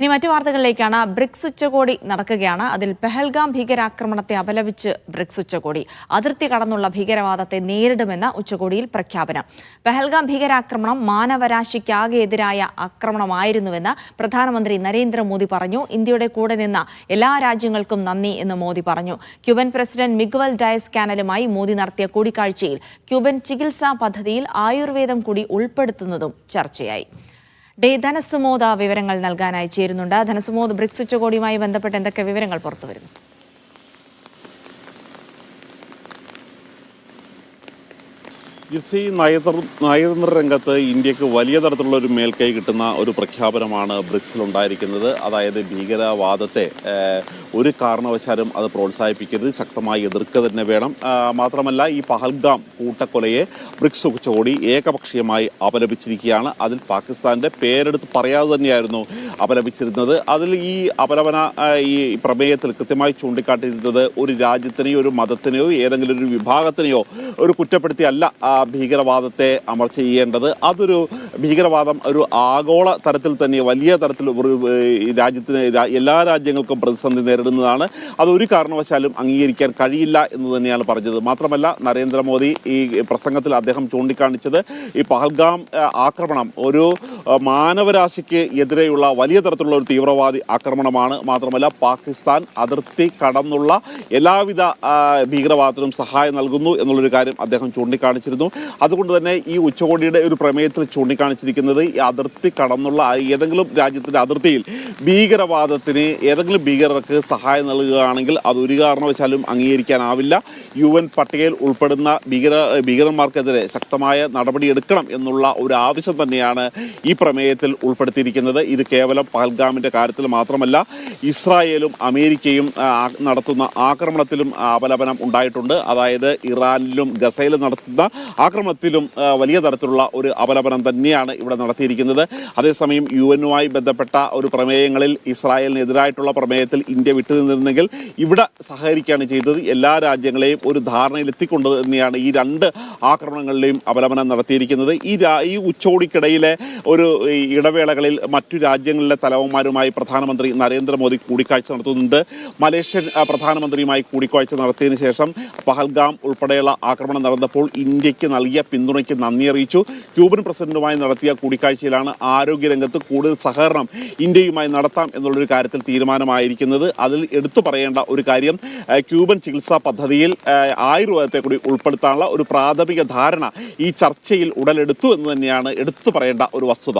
ഇനി മറ്റു വാർത്തകളിലേക്കാണ് ബ്രിക്സ് ഉച്ചകോടി നടക്കുകയാണ്. അതിൽ പെഹൽഗാം ഭീകരാക്രമണത്തെ അപലപിച്ച് ബ്രിക്സ് ഉച്ചകോടി. അതിർത്തി കടന്നുള്ള ഭീകരവാദത്തെ നേരിടുമെന്ന ഉച്ചകോടിയിൽ പ്രഖ്യാപനം. പെഹൽഗാം ഭീകരാക്രമണം മാനവരാശിക്കാകെ എതിരായ ആക്രമണമായിരുന്നുവെന്ന് പ്രധാനമന്ത്രി നരേന്ദ്രമോദി പറഞ്ഞു. ഇന്ത്യയുടെ കൂടെ നിന്ന എല്ലാ രാജ്യങ്ങൾക്കും നന്ദി എന്ന് മോദി പറഞ്ഞു. ക്യൂബൻ പ്രസിഡന്റ് മിഗ്വൽ ഡയസ് കാനലുമായി മോദി നടത്തിയ കൂടിക്കാഴ്ചയിൽ ക്യൂബൻ ചികിത്സാ പദ്ധതിയിൽ ആയുർവേദം കൂടി ഉൾപ്പെടുത്തുന്നതും ചർച്ചയായി. ഡേ ധനസുമോദ വിവരങ്ങൾ നൽകാനായി ചേരുന്നുണ്ട്. ധനസുമോദ് ബ്രിക്സ് ഉച്ചകോടിയുമായി ബന്ധപ്പെട്ട് എന്തൊക്കെ വിവരങ്ങൾ പുറത്തുവരുന്നു ജിസി നയതന്ത്ര നയതന്ത്ര രംഗത്ത് ഇന്ത്യയ്ക്ക് വലിയ തരത്തിലുള്ള ഒരു മേൽക്കൈ കിട്ടുന്ന ഒരു പ്രഖ്യാപനമാണ് ബ്രിക്സിൽ ഉണ്ടായിരിക്കുന്നത് അതായത് ഭീകരവാദത്തെ ഒരു കാരണവശാലും അത് പ്രോത്സാഹിപ്പിക്കരുത് ശക്തമായി എതിർക്കുക തന്നെ വേണം. മാത്രമല്ല ഈ പഹൽഗാം കൂട്ടക്കൊലയെ ബ്രിക്സ് ഉച്ചകോടി ഏകപക്ഷീയമായി അപലപിച്ചിരിക്കുകയാണ്. അതിൽ പാകിസ്ഥാന്റെ പേരെടുത്ത് പറയാതെ തന്നെയായിരുന്നു അപലപിച്ചിരുന്നത്. അതിൽ ഈ അപലപന ഈ പ്രമേയത്തിൽ കൃത്യമായി ചൂണ്ടിക്കാട്ടിയിരുന്നത് ഒരു രാജ്യത്തിനെയോ ഒരു മതത്തിനെയോ ഏതെങ്കിലും ഒരു വിഭാഗത്തിനെയോ ഒരു കുറ്റപ്പെടുത്തിയല്ല ഭീകരവാദത്തെ അമർച്ച ചെയ്യേണ്ടത്. അതൊരു ഭീകരവാദം ഒരു ആഗോള തരത്തിൽ തന്നെ വലിയ തരത്തിൽ രാജ്യത്തിന് എല്ലാ രാജ്യങ്ങൾക്കും പ്രതിസന്ധി നേരിടുന്നതാണ് അത് ഒരു കാരണവശാലും അംഗീകരിക്കാൻ കഴിയില്ല എന്ന് തന്നെയാണ് പറഞ്ഞത്. മാത്രമല്ല നരേന്ദ്രമോദി ഈ പ്രസംഗത്തിൽ അദ്ദേഹം ചൂണ്ടിക്കാണിച്ചത് ഈ പഹൽഗാം ആക്രമണം ഒരു മാനവരാശിക്ക് എതിരെയുള്ള വലിയ തരത്തിലുള്ള ഒരു തീവ്രവാദി ആക്രമണമാണ്. മാത്രമല്ല പാകിസ്ഥാൻ അതിർത്തി കടന്നുള്ള എല്ലാവിധ ഭീകരവാദത്തിനും സഹായം നൽകുന്നു എന്നുള്ളൊരു കാര്യം അദ്ദേഹം ചൂണ്ടിക്കാണിച്ചിരുന്നു. അതുകൊണ്ട് തന്നെ ഈ ഉച്ചകോടിയുടെ ഒരു പ്രമേയത്തിൽ ചൂണ്ടിക്കാണിച്ചിരിക്കുന്നത് ഈ അതിർത്തി കടന്നുള്ള ഏതെങ്കിലും രാജ്യത്തിന്റെ അതിർത്തിയിൽ ഭീകരവാദത്തിന് ഏതെങ്കിലും ഭീകരർക്ക് സഹായം നൽകുകയാണെങ്കിൽ അത് ഒരു കാരണവശാലും അംഗീകരിക്കാനാവില്ല. യു എൻ പട്ടികയിൽ ഉൾപ്പെടുന്ന ഭീകര ഭീകരന്മാർക്കെതിരെ ശക്തമായ നടപടിയെടുക്കണം എന്നുള്ള ഒരു ആവശ്യം തന്നെയാണ് ഈ പ്രമേയത്തിൽ ഉൾപ്പെടുത്തിയിരിക്കുന്നത്. ഇത് കേവലം പഹൽഗാമിന്റെ കാര്യത്തിൽ മാത്രമല്ല ഇസ്രായേലും അമേരിക്കയും നടത്തുന്ന ആക്രമണത്തിലും അപലപനം ഉണ്ടായിട്ടുണ്ട്. അതായത് ഇറാനിലും ഗസയിലും നടത്തുന്ന ആക്രമണത്തിലും വലിയ തരത്തിലുള്ള ഒരു അപലപനം തന്നെയാണ് ഇവിടെ നടത്തിയിരിക്കുന്നത്. അതേസമയം യു എന്നുമായി ബന്ധപ്പെട്ട ഒരു പ്രമേയങ്ങളിൽ ഇസ്രായേലിനെതിരായിട്ടുള്ള പ്രമേയത്തിൽ ഇന്ത്യ വിട്ടുനിന്നിരുന്നെങ്കിൽ ഇവിടെ സഹകരിക്കുകയാണ് ചെയ്തത്. എല്ലാ രാജ്യങ്ങളെയും ഒരു ധാരണയിൽ എത്തിക്കൊണ്ട് തന്നെയാണ് ഈ രണ്ട് ആക്രമണങ്ങളിലെയും അപലപനം നടത്തിയിരിക്കുന്നത്. ഈ രാ- ഈ ഉച്ചകോടിക്കിടയിലെ ഒരു ഇടവേളകളിൽ മറ്റു രാജ്യങ്ങളിലെ തലവന്മാരുമായി പ്രധാനമന്ത്രി നരേന്ദ്രമോദി കൂടിക്കാഴ്ച നടത്തുന്നുണ്ട്. മലേഷ്യൻ പ്രധാനമന്ത്രിയുമായി കൂടിക്കാഴ്ച നടത്തിയതിന് ശേഷം പഹൽഗാം ഉൾപ്പെടെയുള്ള ആക്രമണം നടന്നപ്പോൾ ഇന്ത്യയ്ക്ക് നൽകിയ പിന്തുണയ്ക്ക് നന്ദി അറിയിച്ചു. ക്യൂബൻ പ്രസിഡന്റുമായി നടത്തിയ കൂടിക്കാഴ്ചയിലാണ് ആരോഗ്യരംഗത്ത് കൂടുതൽ സഹകരണം ഇന്ത്യയുമായി നടത്താം എന്നുള്ളൊരു കാര്യത്തിൽ തീരുമാനമായിരിക്കുന്നത്. അതിൽ എടുത്തു പറയേണ്ട ഒരു കാര്യം ക്യൂബൻ ചികിത്സാ പദ്ധതിയിൽ ആയുർവേദത്തെ കൂടി ഉൾപ്പെടുത്താനുള്ള ഒരു പ്രാഥമിക ധാരണ ഈ ചർച്ചയിൽ ഉടലെടുത്തു എന്ന് തന്നെയാണ് എടുത്തു പറയേണ്ട ഒരു വസ്തുത.